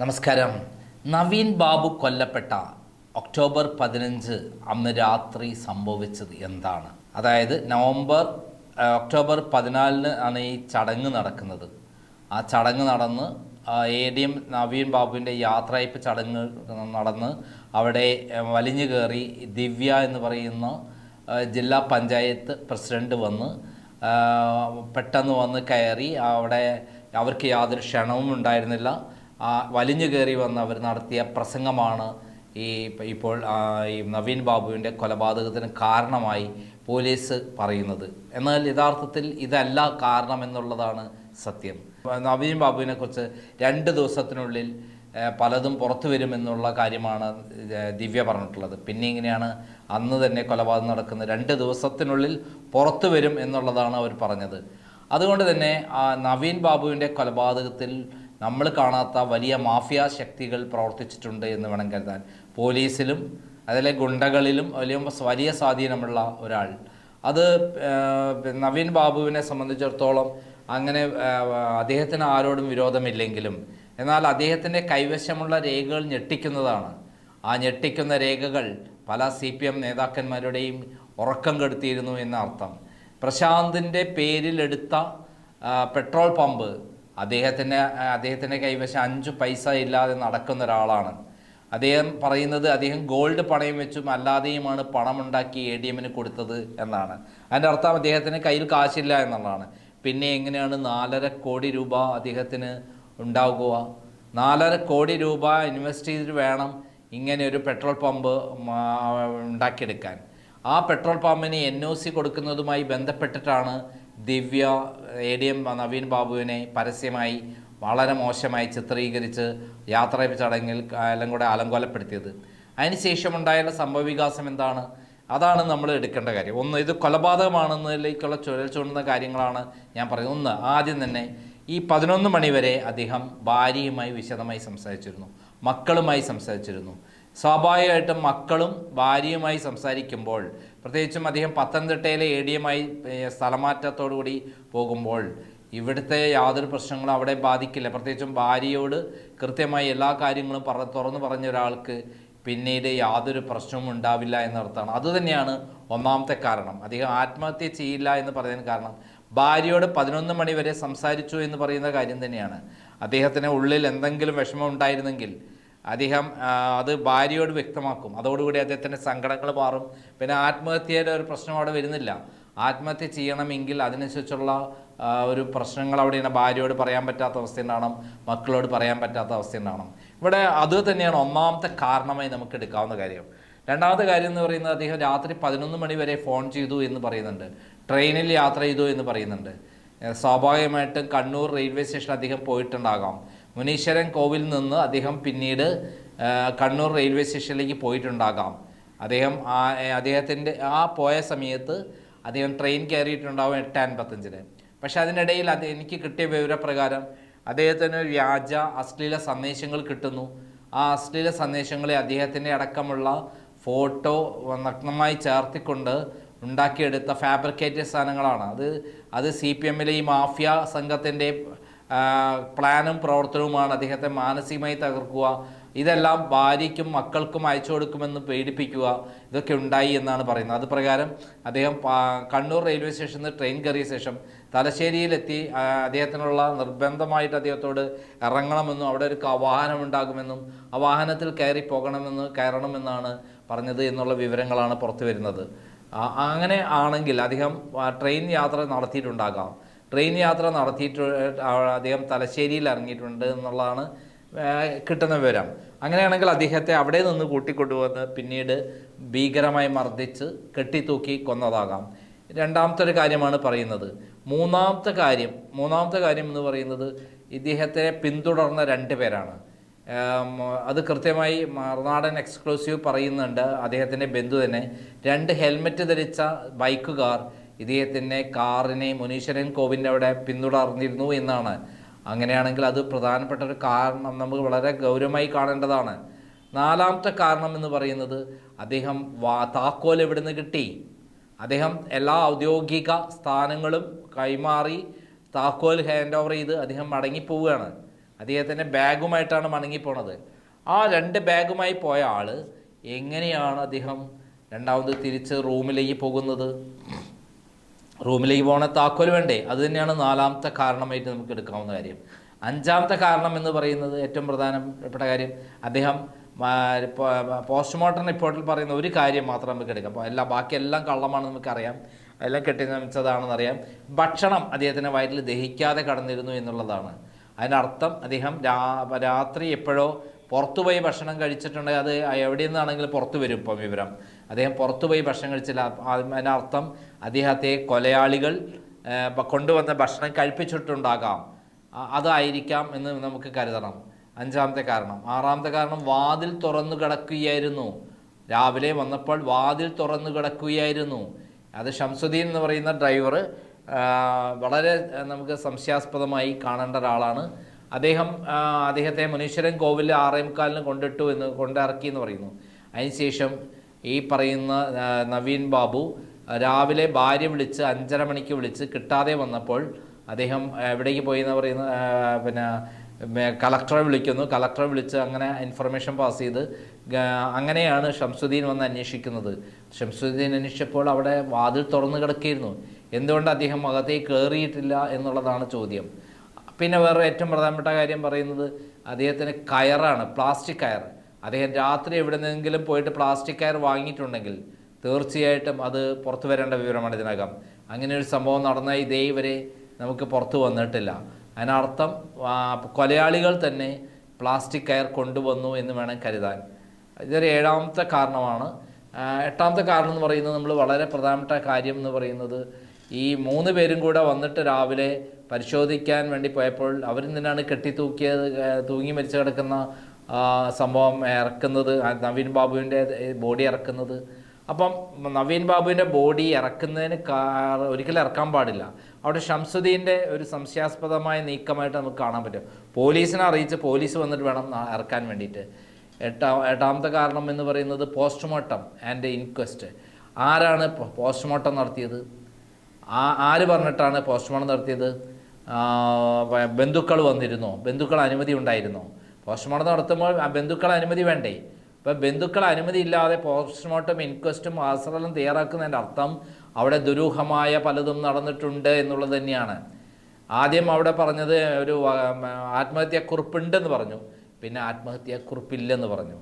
നമസ്കാരം. നവീൻ ബാബു കൊല്ലപ്പെട്ട ഒക്ടോബർ പതിനഞ്ച് അന്ന് രാത്രി സംഭവിച്ചത് എന്താണ്? അതായത് നവംബർ ഒക്ടോബർ പതിനാലിന് ആണ് ഈ ചടങ്ങ് നടക്കുന്നത്. ആ ചടങ്ങ് നടന്ന് എ ഡി എം നവീൻ ബാബുവിന്റെ യാത്രയപ്പ് ചടങ്ങ് നടന്ന് അവിടെ വലിഞ്ഞു കയറി ദിവ്യ എന്ന് പറയുന്ന ജില്ലാ പഞ്ചായത്ത് പ്രസിഡന്റ് വന്ന് പെട്ടെന്ന് വന്ന് കയറി അവിടെ അവർക്ക് യാതൊരു ക്ഷണവും ഉണ്ടായിരുന്നില്ല. വലിഞ്ഞു കയറി വന്ന് അവർ നടത്തിയ പ്രസംഗമാണ് ഈ ഇപ്പോൾ ഈ നവീൻ ബാബുവിന്റെ കൊലപാതകത്തിന് കാരണമായി പോലീസ് പറയുന്നത്. എന്നാൽ യഥാർത്ഥത്തിൽ ഇതല്ല കാരണമെന്നുള്ളതാണ് സത്യം. നവീൻ ബാബുവിനെ കുറിച്ച് രണ്ട് ദിവസത്തിനുള്ളിൽ പലതും പുറത്തു വരുമെന്നുള്ള കാര്യമാണ് ദിവ്യ പറഞ്ഞിട്ടുള്ളത്. പിന്നെ ഇങ്ങനെയാണ് അന്ന് തന്നെ കൊലപാതകം നടക്കുന്നത് രണ്ട് ദിവസത്തിനുള്ളിൽ പുറത്തു വരും എന്നുള്ളതാണ് അവർ പറഞ്ഞത്. അതുകൊണ്ട് തന്നെ നവീൻ ബാബുവിന്റെ കൊലപാതകത്തിൽ നമ്മൾ കാണാത്ത വലിയ മാഫിയ ശക്തികൾ പ്രവർത്തിച്ചിട്ടുണ്ട് എന്ന് വേണം കരുതാൻ. പോലീസിലും അതിലെ ഗുണ്ടകളിലും വലിയ വലിയ സ്വാധീനമുള്ള ഒരാൾ. അത് നവീൻ ബാബുവിനെ സംബന്ധിച്ചിടത്തോളം അങ്ങനെ അദ്ദേഹത്തിന് ആരോടും വിരോധമില്ലെങ്കിലും എന്നാൽ അദ്ദേഹത്തിന്റെ കൈവശമുള്ള രേഖകൾ ഞെട്ടിക്കുന്നതാണ്. ആ ഞെട്ടിക്കുന്ന രേഖകൾ പല സി പി എം നേതാക്കന്മാരുടെയും ഉറക്കം കെടുത്തിയിരുന്നു എന്നർത്ഥം. പ്രശാന്തിന്റെ പേരിലെടുത്ത പെട്രോൾ പമ്പ് അദ്ദേഹത്തിന് അദ്ദേഹത്തിന്റെ കൈവശം അഞ്ച് പൈസ ഇല്ലാതെ നടക്കുന്ന ഒരാളാണ്. അദ്ദേഹം പറയുന്നത് അദ്ദേഹം ഗോൾഡ് പണയം വെച്ചും അല്ലാതെയുമാണ് പണമുണ്ടാക്കി എ ഡി എമ്മിന് കൊടുത്തത് എന്നാണ്. അതിന്റെ അർത്ഥം അദ്ദേഹത്തിന് കയ്യിൽ കാശില്ല എന്നുള്ളതാണ്. പിന്നെ എങ്ങനെയാണ് നാലര കോടി രൂപ അദ്ദേഹത്തിന് ഉണ്ടാകുക നാലര കോടി രൂപ ഇൻവെസ്റ്റ് ചെയ്തിട്ട് വേണം ഇങ്ങനെ ഒരു പെട്രോൾ പമ്പ് ഉണ്ടാക്കിയെടുക്കാൻ. ആ പെട്രോൾ പമ്പിന് എൻ ഒ സി കൊടുക്കുന്നതുമായി ബന്ധപ്പെട്ടിട്ടാണ് Divya A D M Naveen ബാബുവിനെ പരസ്യമായി വളരെ മോശമായി ചിത്രീകരിച്ച് യാത്ര ചടങ്ങിൽ എല്ലാം കൂടെ അലങ്കോലപ്പെടുത്തിയത്. അതിനുശേഷമുണ്ടായ സംഭവവികാസം എന്താണ്? അതാണ് നമ്മൾ എടുക്കേണ്ട കാര്യം. ഒന്ന് ഇത് കൊലപാതകമാണെന്നതിലേക്കുള്ള ചുഴൽ ചൂണ്ടുന്ന കാര്യങ്ങളാണ് ഞാൻ പറയുന്നത്. ഒന്ന് ആദ്യം തന്നെ ഈ പതിനൊന്ന് മണിവരെ അദ്ദേഹം ഭാര്യയുമായി വിശദമായി സംസാരിച്ചിരുന്നു. മക്കളുമായി സംസാരിച്ചിരുന്നു. സ്വാഭാവികമായിട്ടും മക്കളും ഭാര്യയുമായി സംസാരിക്കുമ്പോൾ പ്രത്യേകിച്ചും അദ്ദേഹം പത്തനംതിട്ടയിലെ എ ഡി എമായി സ്ഥലമാറ്റത്തോടുകൂടി പോകുമ്പോൾ ഇവിടുത്തെ യാതൊരു പ്രശ്നങ്ങളും അവിടെ ബാധിക്കില്ല. പ്രത്യേകിച്ചും ഭാര്യയോട് കൃത്യമായി എല്ലാ കാര്യങ്ങളും പറ തുറന്നു പറഞ്ഞ ഒരാൾക്ക് പിന്നീട് യാതൊരു പ്രശ്നവും ഉണ്ടാവില്ല എന്നർത്ഥമാണ്. അതുതന്നെയാണ് ഒന്നാമത്തെ കാരണം. അദ്ദേഹം ആത്മഹത്യ ചെയ്യില്ല എന്ന് പറയുന്നതിന് കാരണം ഭാര്യയോട് പതിനൊന്ന് മണി വരെ സംസാരിച്ചു എന്ന് പറയുന്ന കാര്യം തന്നെയാണ്. അദ്ദേഹത്തിന് ഉള്ളിൽ എന്തെങ്കിലും വിഷമം ഉണ്ടായിരുന്നെങ്കിൽ അദ്ദേഹം അത് ഭാര്യയോട് വ്യക്തമാക്കും. അതോടുകൂടി അദ്ദേഹത്തിന്റെ സങ്കടങ്ങൾ മാറും. പിന്നെ ആത്മഹത്യയുടെ ഒരു പ്രശ്നം അവിടെ വരുന്നില്ല. ആത്മഹത്യ ചെയ്യണമെങ്കിൽ അതിനനുസരിച്ചുള്ള ഒരു പ്രശ്നങ്ങൾ അവിടെയാണ് ഭാര്യയോട് പറയാൻ പറ്റാത്ത അവസ്ഥ ഉണ്ടാവണം മക്കളോട് പറയാൻ പറ്റാത്ത അവസ്ഥ ഉണ്ടാവണം. ഇവിടെ അത് തന്നെയാണ് ഒന്നാമത്തെ കാരണമായി നമുക്ക് എടുക്കാവുന്ന കാര്യം. രണ്ടാമത്തെ കാര്യം എന്ന് പറയുന്നത് അദ്ദേഹം രാത്രി പതിനൊന്ന് മണി വരെ ഫോൺ ചെയ്തു എന്ന് പറയുന്നുണ്ട്. ട്രെയിനിൽ യാത്ര ചെയ്തു എന്ന് പറയുന്നുണ്ട്. സ്വാഭാവികമായിട്ടും കണ്ണൂർ റെയിൽവേ സ്റ്റേഷൻ അദ്ദേഹം പോയിട്ടുണ്ടാകാം. മുനീശ്വരൻ കോവിൽ നിന്ന് അദ്ദേഹം പിന്നീട് കണ്ണൂർ റെയിൽവേ സ്റ്റേഷനിലേക്ക് പോയിട്ടുണ്ടാകാം. അദ്ദേഹം ആ അദ്ദേഹത്തിന്റെ ആ പോയ സമയത്ത് അദ്ദേഹം ട്രെയിൻ കയറിയിട്ടുണ്ടാകും എട്ട് അൻപത്തഞ്ചിന്. പക്ഷേ അതിനിടയിൽ അത് എനിക്ക് കിട്ടിയ വിവരപ്രകാരം അദ്ദേഹത്തിന് വ്യാജ അശ്ലീല സന്ദേശങ്ങൾ കിട്ടുന്നു. ആ അശ്ലീല സന്ദേശങ്ങളെ അദ്ദേഹത്തിന്റെ അടക്കമുള്ള ഫോട്ടോ നഗ്നമായി ചേർത്തിക്കൊണ്ട് ഉണ്ടാക്കിയെടുത്ത ഫാബ്രിക്കേറ്റഡ് സാധനങ്ങളാണ്. അത് അത് സി പി എമ്മിലെ ഈ മാഫിയ സംഘത്തിന്റെ പ്ലാനും പ്രവർത്തനവുമാണ് അദ്ദേഹത്തെ മാനസികമായി തകർക്കുക. ഇതെല്ലാം ഭാര്യയ്ക്കും മക്കൾക്കും അയച്ചു കൊടുക്കുമെന്ന് പേടിപ്പിക്കുക ഇതൊക്കെ ഉണ്ടായി എന്നാണ് പറയുന്നത്. അത് പ്രകാരം അദ്ദേഹം കണ്ണൂർ റെയിൽവേ സ്റ്റേഷനിൽ നിന്ന് ട്രെയിൻ കയറിയ ശേഷം തലശ്ശേരിയിലെത്തി അദ്ദേഹത്തിനുള്ള നിർബന്ധമായിട്ട് അദ്ദേഹത്തോട് ഇറങ്ങണമെന്നും അവിടെ ഒരു വാഹനം ഉണ്ടാകുമെന്നും ആ വാഹനത്തിൽ കയറി പോകണമെന്ന് കയറണമെന്നാണ് പറഞ്ഞത് എന്നുള്ള വിവരങ്ങളാണ് പുറത്തു വരുന്നത്. അങ്ങനെ ആണെങ്കിൽ അദ്ദേഹം ട്രെയിൻ യാത്ര നടത്തിയിട്ടുണ്ടാകാം. ട്രെയിൻ യാത്ര നടത്തിയിട്ട് അദ്ദേഹം തലശ്ശേരിയിൽ ഇറങ്ങിയിട്ടുണ്ട് എന്നുള്ളതാണ് കിട്ടുന്ന വിവരം. അങ്ങനെയാണെങ്കിൽ അദ്ദേഹത്തെ അവിടെ നിന്ന് കൂട്ടിക്കൊണ്ടുവന്ന് പിന്നീട് ഭീകരമായി മർദ്ദിച്ച് കെട്ടിത്തൂക്കി കൊന്നതാകാം. രണ്ടാമത്തെ ഒരു കാര്യമാണ് പറയുന്നത്. മൂന്നാമത്തെ കാര്യം മൂന്നാമത്തെ കാര്യം എന്ന് പറയുന്നത് ഇദ്ദേഹത്തെ പിന്തുടർന്ന രണ്ട് പേരാണ്. അത് കൃത്യമായി മറുനാടൻ എക്സ്ക്ലൂസീവ് പറയുന്നുണ്ട്. അദ്ദേഹത്തിന്റെ ബന്ധു തന്നെ. രണ്ട് ഹെൽമെറ്റ് ധരിച്ച ബൈക്കുകാർ ഇദ്ദേഹത്തിന്റെ കാറിനെ മുനീശ്വരൻ കോവിന്റെ അവിടെ പിന്തുടർന്നിരുന്നു എന്നാണ്. അങ്ങനെയാണെങ്കിൽ അത് പ്രധാനപ്പെട്ട ഒരു കാരണം നമുക്ക് വളരെ ഗൗരവമായി കാണേണ്ടതാണ്. നാലാമത്തെ കാരണം എന്ന് പറയുന്നത് അദ്ദേഹം വാ താക്കോൽ എവിടുന്ന് കിട്ടി? അദ്ദേഹം എല്ലാ ഔദ്യോഗിക സ്ഥാനങ്ങളും കൈമാറി താക്കോൽ ഹാൻഡ് ഓവർ ചെയ്ത് അദ്ദേഹം മടങ്ങിപ്പോവുകയാണ്. അദ്ദേഹത്തിന്റെ ബാഗുമായിട്ടാണ് മടങ്ങിപ്പോണത്. ആ രണ്ട് ബാഗുമായി പോയ ആൾ എങ്ങനെയാണ് അദ്ദേഹം രണ്ടാമത് തിരിച്ച് റൂമിലേക്ക് പോകുന്നത്? റൂമിലേക്ക് പോകണ താക്കോൽ വേണ്ടേ? അത് തന്നെയാണ് നാലാമത്തെ കാരണമായിട്ട് നമുക്ക് എടുക്കാവുന്ന കാര്യം. അഞ്ചാമത്തെ കാരണം എന്ന് പറയുന്നത് ഏറ്റവും പ്രധാനപ്പെട്ട കാര്യം അദ്ദേഹം പോസ്റ്റ്മോർട്ടം റിപ്പോർട്ടിൽ പറയുന്ന ഒരു കാര്യം മാത്രം നമുക്ക് എടുക്കാം. അപ്പോൾ എല്ലാം ബാക്കിയെല്ലാം കള്ളമാണെന്ന് നമുക്കറിയാം. എല്ലാം കെട്ടിനമിച്ചതാണെന്നറിയാം ഭക്ഷണം അദ്ദേഹത്തിന്റെ വയറ്റിൽ ദഹിക്കാതെ കടന്നിരുന്നു എന്നുള്ളതാണ്. അതിനർത്ഥം അദ്ദേഹം രാ രാത്രി എപ്പോഴോ പുറത്തുപോയി ഭക്ഷണം കഴിച്ചിട്ടുണ്ടെങ്കിൽ അത് എവിടെ നിന്നാണെങ്കിലും പുറത്തു വരും ഇപ്പം വിവരം. അദ്ദേഹം പുറത്തുപോയി ഭക്ഷണം കഴിച്ചില്ല. അതിനർത്ഥം അദ്ദേഹത്തെ കൊലയാളികൾ കൊണ്ടുവന്ന ഭക്ഷണം കഴിപ്പിച്ചിട്ടുണ്ടാകാം. അതായിരിക്കാം എന്ന് നമുക്ക് കരുതണം. അഞ്ചാമത്തെ കാരണം. ആറാമത്തെ കാരണം വാതിൽ തുറന്നു കിടക്കുകയായിരുന്നു. രാവിലെ വന്നപ്പോൾ വാതിൽ തുറന്നു കിടക്കുകയായിരുന്നു. അത് ഷംസുദ്ദീൻ എന്ന് പറയുന്ന ഡ്രൈവർ വളരെ നമുക്ക് സംശയാസ്പദമായി കാണേണ്ട ഒരാളാണ്. അദ്ദേഹം അദ്ദേഹത്തെ മുനീശ്വരൻ കോവിലിൽ ആറേമുക്കാലിന് കൊണ്ടിട്ടു എന്ന് കൊണ്ടിറക്കി എന്ന് പറയുന്നു. അതിനുശേഷം ഈ പറയുന്ന നവീൻ ബാബു രാവിലെ ഭാര്യ വിളിച്ച് അഞ്ചര മണിക്ക് വിളിച്ച് കിട്ടാതെ വന്നപ്പോൾ അദ്ദേഹം എവിടേക്ക് പോയി എന്ന് പറയുന്ന പിന്നെ കളക്ടറെ വിളിക്കുന്നു. കളക്ടറെ വിളിച്ച് അങ്ങനെ ഇൻഫർമേഷൻ പാസ് ചെയ്ത് അങ്ങനെയാണ് ഷംസുദ്ദീൻ വന്ന് അന്വേഷിക്കുന്നത്. ഷംസുദ്ദീൻ അന്വേഷിച്ചപ്പോൾ അവിടെ വാതിൽ തുറന്നു കിടക്കിയിരുന്നു. എന്തുകൊണ്ട് അദ്ദേഹം അകത്തേക്ക് കയറിയിട്ടില്ല എന്നുള്ളതാണ് ചോദ്യം. പിന്നെ വേറെ ഏറ്റവും പ്രധാനപ്പെട്ട കാര്യം പറയുന്നത് അദ്ദേഹത്തിന് കയറാണ് പ്ലാസ്റ്റിക് കയർ അദ്ദേഹം രാത്രി എവിടെ നിന്നെങ്കിലും പോയിട്ട് പ്ലാസ്റ്റിക് കയർ വാങ്ങിയിട്ടുണ്ടെങ്കിൽ തീർച്ചയായിട്ടും അത് പുറത്തു വരേണ്ട വിവരമാണ് ഇതിനകം. അങ്ങനെ ഒരു സംഭവം നടന്ന ഇതേ വരെ നമുക്ക് പുറത്തു വന്നിട്ടില്ല. അതിനർത്ഥം കൊലയാളികൾ തന്നെ പ്ലാസ്റ്റിക് കയർ കൊണ്ടുവന്നു എന്ന് വേണം കരുതാൻ. ഇതൊരു ഏഴാമത്തെ കാരണമാണ്. എട്ടാമത്തെ കാരണം എന്ന് പറയുന്നത് നമ്മൾ വളരെ പ്രധാനപ്പെട്ട കാര്യം എന്ന് പറയുന്നത് ഈ മൂന്ന് പേരും കൂടെ വന്നിട്ട് രാവിലെ പരിശോധിക്കാൻ വേണ്ടി പോയപ്പോൾ അവരിൽ നിന്നാണ് കെട്ടി തൂക്കിയത് ആ, തൂങ്ങി മരിച്ചു കിടക്കുന്ന സംഭവം ഇറക്കുന്നത് നവീൻ ബാബുവിന്റെ ബോഡി ഇറക്കുന്നത്. അപ്പം നവീൻ ബാബുവിന്റെ ബോഡി ഇറക്കുന്നതിന് ഒരിക്കലും ഇറക്കാൻ പാടില്ല. അവിടെ ഷംസുദ്ദീന്റെ ഒരു സംശയാസ്പദമായ നീക്കമായിട്ട് നമുക്ക് കാണാൻ പറ്റും. പോലീസിനെ അറിയിച്ച് പോലീസ് വന്നിട്ട് വേണം ഇറക്കാൻ വേണ്ടിയിട്ട്. എട്ടാ എട്ടാമത്തെ കാരണം എന്ന് പറയുന്നത് പോസ്റ്റ്മോർട്ടം ആൻഡ് ഇൻക്വസ്റ്റ്. ആരാണ് പോസ്റ്റ്മോർട്ടം നടത്തിയത്? ആ ആര് പറഞ്ഞിട്ടാണ് പോസ്റ്റ്മോർട്ടം നടത്തിയത്? ബന്ധുക്കൾ വന്നിരുന്നോ? ബന്ധുക്കൾ അനുമതി ഉണ്ടായിരുന്നോ? പോസ്റ്റ്മോർട്ടം നടത്തുമ്പോൾ ബന്ധുക്കളെ അനുമതി വേണ്ടേ? ഇപ്പം ബന്ധുക്കൾ അനുമതി ഇല്ലാതെ പോസ്റ്റ്മോർട്ടം ഇൻക്വസ്റ്റും ആശ്രലം തയ്യാറാക്കുന്നതിന്റെ അർത്ഥം അവിടെ ദുരൂഹമായ പലതും നടന്നിട്ടുണ്ട് എന്നുള്ളത് തന്നെയാണ്. ആദ്യം അവിടെ പറഞ്ഞത് ഒരു ആത്മഹത്യാക്കുറിപ്പുണ്ടെന്ന് പറഞ്ഞു. പിന്നെ ആത്മഹത്യാക്കുറിപ്പില്ലെന്ന് പറഞ്ഞു.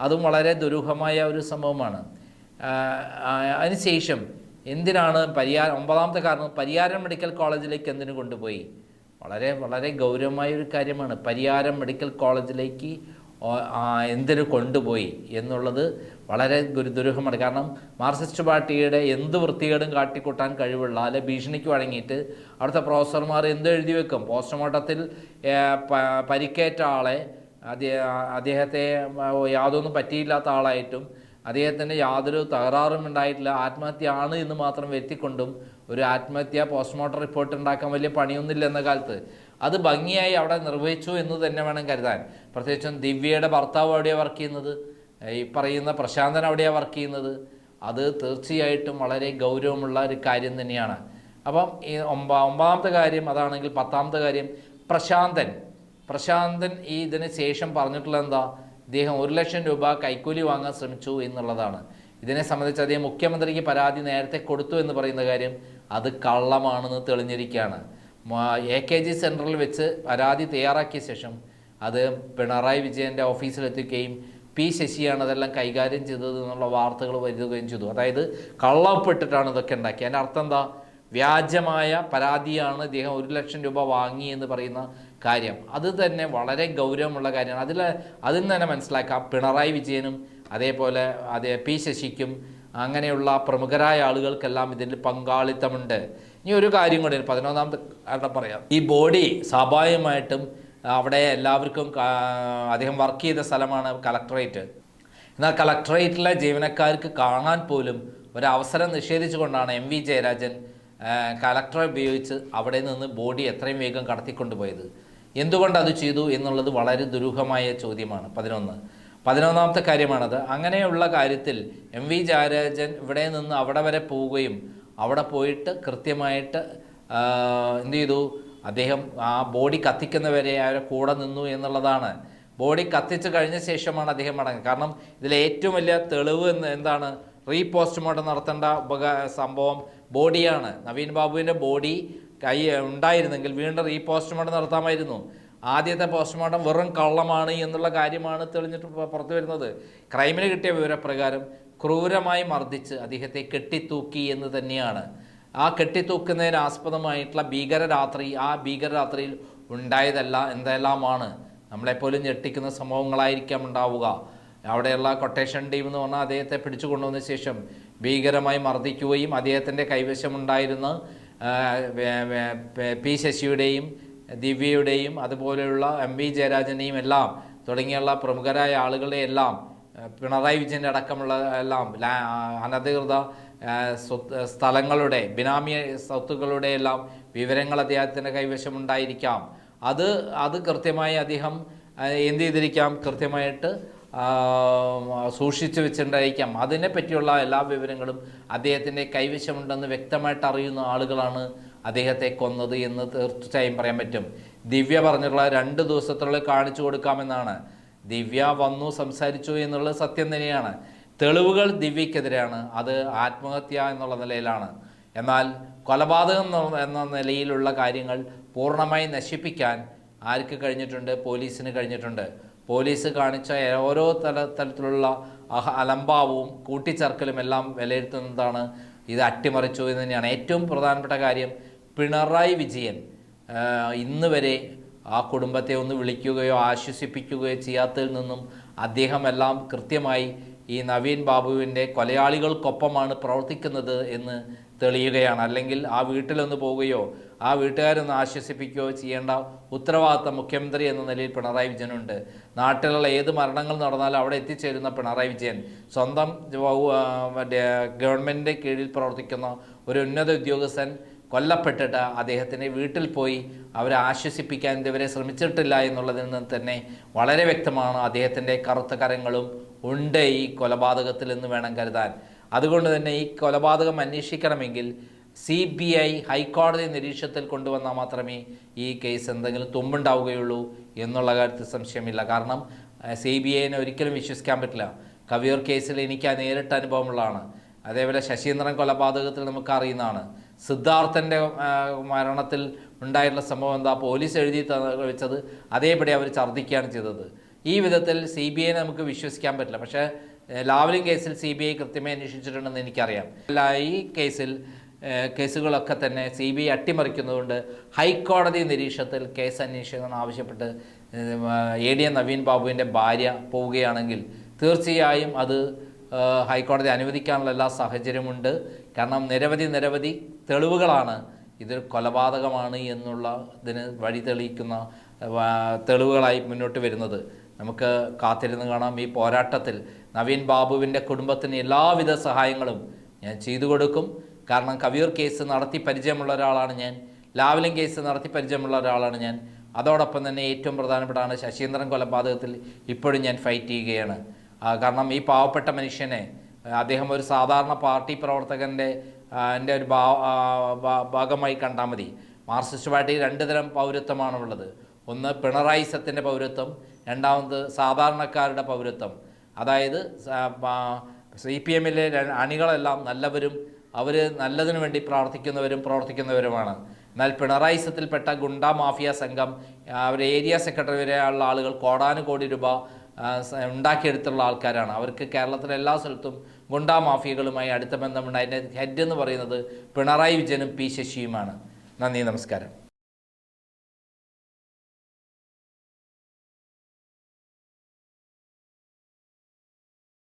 അതും വളരെ ദുരൂഹമായ ഒരു സംഭവമാണ്. അതിനുശേഷം എന്തിനാണ് പരിയാരം ഒമ്പതാമത്തെ കാരണം പരിയാരം മെഡിക്കൽ കോളേജിലേക്ക് എന്തിനു കൊണ്ടുപോയി? വളരെ വളരെ ഗൗരവമായ ഒരു കാര്യമാണ്. പരിയാരം മെഡിക്കൽ കോളേജിലേക്ക് എന്തിനു കൊണ്ടുപോയി എന്നുള്ളത് വളരെ ദുരൂഹമാണ് കാരണം മാർക്സിസ്റ്റ് പാർട്ടിയുടെ എന്ത് വൃത്തികേടും കാട്ടിക്കൂട്ടാൻ കഴിവുള്ള അല്ലെ ഭീഷണിക്ക് വഴങ്ങിയിട്ട് അവിടുത്തെ പ്രൊഫസർമാർ എന്ത് എഴുതി വെക്കും? പോസ്റ്റ്മോർട്ടത്തിൽ പരിക്കേറ്റ ആളെ അദ്ദേഹ അദ്ദേഹത്തെ യാതൊന്നും പറ്റിയില്ലാത്ത ആളായിട്ടും അദ്ദേഹത്തിന് യാതൊരു തകരാറും ഉണ്ടായിട്ടില്ല. ആത്മഹത്യ ആണ് എന്ന് മാത്രം വരുത്തിക്കൊണ്ടും ഒരു ആത്മഹത്യ പോസ്റ്റ്മോർട്ടം റിപ്പോർട്ട് ഉണ്ടാക്കാൻ വലിയ പണിയൊന്നുമില്ല എന്ന കാലത്ത്. അത് ഭംഗിയായി അവിടെ നിർവഹിച്ചു എന്ന് തന്നെ വേണം കരുതാൻ. പ്രത്യേകിച്ചും ദിവ്യയുടെ ഭർത്താവ് എവിടെയാണ് വർക്ക് ചെയ്യുന്നത്? ഈ പറയുന്ന പ്രശാന്തൻ എവിടെയാണ് വർക്ക് ചെയ്യുന്നത്? അത് തീർച്ചയായിട്ടും വളരെ ഗൗരവമുള്ള ഒരു കാര്യം തന്നെയാണ്. അപ്പം ഈ ഒമ്പാ ഒമ്പതാമത്തെ കാര്യം അതാണെങ്കിൽ പത്താമത്തെ കാര്യം. പ്രശാന്തൻ. പ്രശാന്തൻ ഈ ഇതിന് ശേഷം പറഞ്ഞിട്ടുള്ള എന്താ? ഇദ്ദേഹം ഒരു ലക്ഷം രൂപ കൈക്കൂലി വാങ്ങാൻ ശ്രമിച്ചു എന്നുള്ളതാണ്. ഇതിനെ സംബന്ധിച്ച് അദ്ദേഹം മുഖ്യമന്ത്രിക്ക് പരാതി നേരത്തെ കൊടുത്തു എന്ന് പറയുന്ന കാര്യം. അത് കള്ളമാണെന്ന് തെളിഞ്ഞിരിക്കുകയാണ്. എ കെ ജി സെന്ററിൽ വെച്ച് പരാതി തയ്യാറാക്കിയ ശേഷം അത് പിണറായി വിജയന്റെ ഓഫീസിലെത്തിക്കുകയും പി ശശിയാണ് അതെല്ലാം കൈകാര്യം ചെയ്തത് എന്നുള്ള വാർത്തകൾ വരികയും ചെയ്തു. അതായത് കള്ളപ്പെട്ടിട്ടാണ് ഇതൊക്കെ ഉണ്ടാക്കിയത്. അതിന്റെ അർത്ഥം എന്താ? വ്യാജമായ പരാതിയാണ് ഇദ്ദേഹം ഒരു ലക്ഷം രൂപ വാങ്ങി എന്ന് പറയുന്ന കാര്യം. അത് തന്നെ വളരെ ഗൗരവമുള്ള കാര്യമാണ്. അതിൽ അതിൽ നിന്ന് തന്നെ മനസ്സിലാക്കാം. പിണറായി വിജയനും അതേപോലെ അതേ പി ശശിക്കും അങ്ങനെയുള്ള പ്രമുഖരായ ആളുകൾക്കെല്ലാം ഇതിൽ പങ്കാളിത്തമുണ്ട്. ഇനി ഒരു കാര്യം കൂടി പതിനൊന്നാമത്തെ കാരണം പറയാം. ഈ ബോഡി സ്വാഭാവികമായിട്ടും അവിടെ എല്ലാവർക്കും അദ്ദേഹം വർക്ക് ചെയ്ത സ്ഥലമാണ് കളക്ടറേറ്റ് എന്നാൽ കളക്ടറേറ്റിലെ ജീവനക്കാർക്ക് കാണാൻ പോലും ഒരവസരം നിഷേധിച്ചുകൊണ്ടാണ് എം വി ജയരാജൻ കലക്ടറെ ഉപയോഗിച്ച് അവിടെ നിന്ന് ബോഡി എത്രയും വേഗം കടത്തിക്കൊണ്ടുപോയത്. എന്തുകൊണ്ട് അത് ചെയ്തു എന്നുള്ളത് വളരെ ദുരൂഹമായ ചോദ്യമാണ്. പതിനൊന്ന്. പതിനൊന്നാമത്തെ കാര്യമാണത്. അങ്ങനെയുള്ള കാര്യത്തിൽ എം വി ജയരാജൻ ഇവിടെ നിന്ന് അവിടെ വരെ പോവുകയും അവിടെ പോയിട്ട് കൃത്യമായിട്ട് എന്ത് ചെയ്തു? അദ്ദേഹം ആ ബോഡി കത്തിക്കുന്നവരെ അവരെ കൂടെ നിന്നു എന്നുള്ളതാണ്. ബോഡി കത്തിച്ച് കഴിഞ്ഞ ശേഷമാണ് അദ്ദേഹം മടങ്ങുന്നത് കാരണം ഇതിലെ ഏറ്റവും വലിയ തെളിവ് എന്താണ്? റീ പോസ്റ്റ്മോർട്ടം നടത്തേണ്ട ഉപക സംഭവം ബോഡിയാണ്. നവീൻ ബാബുവിന്റെ ബോഡി കൈ ഉണ്ടായിരുന്നെങ്കിൽ വീണ്ടും റീ പോസ്റ്റ്മോർട്ടം നടത്താമായിരുന്നു. ആദ്യത്തെ പോസ്റ്റ്മോർട്ടം വെറും കള്ളമാണ് എന്നുള്ള കാര്യമാണ് തെളിഞ്ഞിട്ട് പുറത്തു വരുന്നത്. ക്രൈമിന് കിട്ടിയ വിവരപ്രകാരം ക്രൂരമായി മർദ്ദിച്ച് അദ്ദേഹത്തെ കെട്ടിത്തൂക്കി എന്ന് തന്നെയാണ്. ആ കെട്ടിത്തൂക്കുന്നതിന് ആസ്പദമായിട്ടുള്ള ഭീകരരാത്രി ആ ഭീകരരാത്രിയിൽ ഉണ്ടായതല്ല എന്തെല്ലാമാണ്. നമ്മളെപ്പോലും ഞെട്ടിക്കുന്ന സംഭവങ്ങളായിരിക്കാം ഉണ്ടാവുക. അവിടെയുള്ള കൊട്ടേഷൻ ടീം എന്ന് പറഞ്ഞാൽ അദ്ദേഹത്തെ പിടിച്ചു കൊണ്ടുവന്ന ശേഷം ഭീകരമായി മർദ്ദിക്കുകയും അദ്ദേഹത്തിന്റെ കൈവശമുണ്ടായിരുന്ന പി ശശിയുടെയും ദിവ്യയുടെയും അതുപോലെയുള്ള എം വി ജയരാജനെയും എല്ലാം തുടങ്ങിയുള്ള പ്രമുഖരായ ആളുകളെ എല്ലാം പിണറായി വിജയന്റെ അടക്കമുള്ള എല്ലാം അനധികൃത സ്ഥലങ്ങളുടെ ബിനാമി സ്വത്തുക്കളുടെ എല്ലാം വിവരങ്ങൾ അദ്ദേഹത്തിന്റെ കൈവശമുണ്ടായിരിക്കാം. അത് അത് കൃത്യമായി അദ്ദേഹം എന്ത് ചെയ്തിരിക്കാം? കൃത്യമായിട്ട് സൂക്ഷിച്ചു വെച്ചിട്ടുണ്ടായിരിക്കാം അതിനെപ്പറ്റിയുള്ള എല്ലാ വിവരങ്ങളും അദ്ദേഹത്തിന്റെ കൈവശമുണ്ടെന്ന് വ്യക്തമായിട്ട് അറിയുന്ന ആളുകളാണ് അദ്ദേഹത്തെ കൊന്നത് എന്ന് തീർച്ചയായും പറയാൻ പറ്റും. ദിവ്യ പറഞ്ഞിട്ടുള്ള രണ്ട് ദിവസത്തിനുള്ളിൽ കാണിച്ചു കൊടുക്കാമെന്നാണ്. ദിവ്യ വന്നു സംസാരിച്ചു എന്നുള്ളത് സത്യം തന്നെയാണ്. തെളിവുകൾ ദിവ്യക്കെതിരെയാണ് അത് ആത്മഹത്യ എന്നുള്ള നിലയിലാണ്. എന്നാൽ കൊലപാതകം എന്ന- നിലയിലുള്ള കാര്യങ്ങൾ പൂർണമായി നശിപ്പിക്കാൻ ആർക്ക് കഴിഞ്ഞിട്ടുണ്ട്? പോലീസിന് കഴിഞ്ഞിട്ടുണ്ട്. പോലീസ് കാണിച്ച ഓരോ തല തലത്തിലുള്ള അഹ അലംഭാവവും കൂട്ടിച്ചേർക്കലും എല്ലാം വിലയിരുത്തുന്നതാണ്. ഇത് അട്ടിമറിച്ചു എന്ന് തന്നെയാണ്. ഏറ്റവും പ്രധാനപ്പെട്ട കാര്യം പിണറായി വിജയൻ ഇന്ന് വരെ ആ കുടുംബത്തെ ഒന്ന് വിളിക്കുകയോ ആശ്വസിപ്പിക്കുകയോ ചെയ്യാത്തതിൽ നിന്നും അദ്ദേഹമെല്ലാം കൃത്യമായി ഈ നവീൻ ബാബുവിന്റെ കൊലയാളികൾക്കൊപ്പമാണ് പ്രവർത്തിക്കുന്നത് എന്ന് തെളിയുകയാണ്. അല്ലെങ്കിൽ ആ വീട്ടിലൊന്ന് പോവുകയോ ആ വീട്ടുകാരൊന്ന് ആശ്വസിപ്പിക്കുകയോ ചെയ്യേണ്ട ഉത്തരവാദിത്തം മുഖ്യമന്ത്രി എന്ന നിലയിൽ പിണറായി വിജയനുണ്ട്. നാട്ടിലുള്ള ഏത് മരണങ്ങൾ നടന്നാലും അവിടെ എത്തിച്ചേരുന്ന പിണറായി വിജയൻ സ്വന്തം മറ്റേ ഗവൺമെന്റിന്റെ കീഴിൽ പ്രവർത്തിക്കുന്ന ഒരു ഉന്നത ഉദ്യോഗസ്ഥൻ കൊല്ലപ്പെട്ടിട്ട് അദ്ദേഹത്തിന്റെ വീട്ടിൽ പോയി അവരെ ആശ്വസിപ്പിക്കാൻ ഇതുവരെ ശ്രമിച്ചിട്ടില്ല എന്നുള്ളതിൽ നിന്ന് തന്നെ വളരെ വ്യക്തമാണ് അദ്ദേഹത്തിന്റെ കറുത്ത കരങ്ങളും ഉണ്ട് ഈ കൊലപാതകത്തിൽ എന്ന് വേണം കരുതാൻ. അതുകൊണ്ട് തന്നെ ഈ കൊലപാതകം അന്വേഷിക്കണമെങ്കിൽ സി ബി ഐ ഹൈക്കോടതി നിരീക്ഷണത്തിൽ കൊണ്ടുവന്നാൽ മാത്രമേ ഈ കേസ് എന്തെങ്കിലും തുമ്പുണ്ടാവുകയുള്ളൂ എന്നുള്ള കാര്യത്തിൽ സംശയമില്ല. കാരണം സി ബി ഐനെ ഒരിക്കലും വിശ്വസിക്കാൻ പറ്റില്ല. കവിയൂർ കേസിൽ എനിക്ക് ആ നേരിട്ട് അനുഭവമുള്ളതാണ്. അതേപോലെ ശശീന്ദ്രൻ കൊലപാതകത്തിൽ നമുക്ക് അറിയുന്നതാണ്. സിദ്ധാർത്ഥന്റെ മരണത്തിൽ ഉണ്ടായിട്ടുള്ള സംഭവം എന്താ? പോലീസ് എഴുതി വെച്ചത് അതേപടി അവർ ഛർദ്ദിക്കുകയാണ് ചെയ്തത്. ഈ വിധത്തിൽ സി ബി ഐ നമുക്ക് വിശ്വസിക്കാൻ പറ്റില്ല. പക്ഷേ ഏഹ്, ലാവ്ലിൻ കേസിൽ സി ബി ഐ കൃത്യമായി അന്വേഷിച്ചിട്ടുണ്ടെന്ന് എനിക്കറിയാം. ഈ കേസിൽ കേസുകളൊക്കെ തന്നെ സി ബി ഐ അട്ടിമറിക്കുന്നതുകൊണ്ട് ഹൈക്കോടതി നിരീക്ഷണത്തിൽ കേസ് അന്വേഷിക്കണം ആവശ്യപ്പെട്ട് എ ഡി എം നവീൻ ബാബുവിന്റെ ഭാര്യ പോവുകയാണെങ്കിൽ തീർച്ചയായും അത് ഹൈക്കോടതി അനുവദിക്കാനുള്ള എല്ലാ സാഹചര്യമുണ്ട്. കാരണം നിരവധി നിരവധി തെളിവുകളാണ്. ഇത് കൊലപാതകമാണ് എന്നുള്ള ഇതിന് വഴി തെളിയിക്കുന്ന തെളിവുകളായി മുന്നോട്ട് വരുന്നത്. നമുക്ക് കാത്തിരുന്ന് കാണാം ഈ പോരാട്ടത്തിൽ. നവീൻ ബാബുവിന്റെ കുടുംബത്തിന് എല്ലാവിധ സഹായങ്ങളും ഞാൻ ചെയ്തു കൊടുക്കും. കാരണം കവിയൂർ കേസ് നടത്തി പരിചയമുള്ള ഒരാളാണ് ഞാൻ. ലാവലിൻ കേസ് നടത്തി പരിചയമുള്ള ഒരാളാണ് ഞാൻ. അതോടൊപ്പം തന്നെ ഏറ്റവും പ്രധാനപ്പെട്ടാണ് ശശീന്ദ്രൻ കൊലപാതകത്തിൽ ഇപ്പോഴും ഞാൻ ഫൈറ്റ് ചെയ്യുകയാണ്. കാരണം ഈ പാവപ്പെട്ട മനുഷ്യനെ അദ്ദേഹം ഒരു സാധാരണ പാർട്ടി പ്രവർത്തകന്റെ എന്റെ ഒരു ഭാഗമായി കണ്ടാൽ മതി. മാർക്സിസ്റ്റ് പാർട്ടി രണ്ട് തരം പൗരത്വമാണ് ഉള്ളത്. ഒന്ന് പിണറായിസത്തിന്റെ പൗരത്വം രണ്ടാമത് സാധാരണക്കാരുടെ പൗരത്വം. അതായത് സി പി എമ്മിലെ അണികളെല്ലാം നല്ലവരും അവർ നല്ലതിനു വേണ്ടി പ്രാർത്ഥിക്കുന്നവരും പ്രവർത്തിക്കുന്നവരുമാണ്. എന്നാൽ പിണറായി സത്തിൽപ്പെട്ട ഗുണ്ട മാഫിയ സംഘം അവർ ഏരിയ സെക്രട്ടറി വരെയുള്ള ആളുകൾ കോടാനുകോടി രൂപ ഉണ്ടാക്കിയെടുത്തുള്ള ആൾക്കാരാണ്. അവർക്ക് കേരളത്തിലെ എല്ലാ സ്ഥലത്തും ഗുണ്ടാ മാഫിയകളുമായി അടുത്ത ബന്ധമുണ്ട് അതിന്റെ ഹെഡ് എന്ന് പറയുന്നത് പിണറായി വിജയനും പി ശശിയുമാണ്. നന്ദി നമസ്കാരം.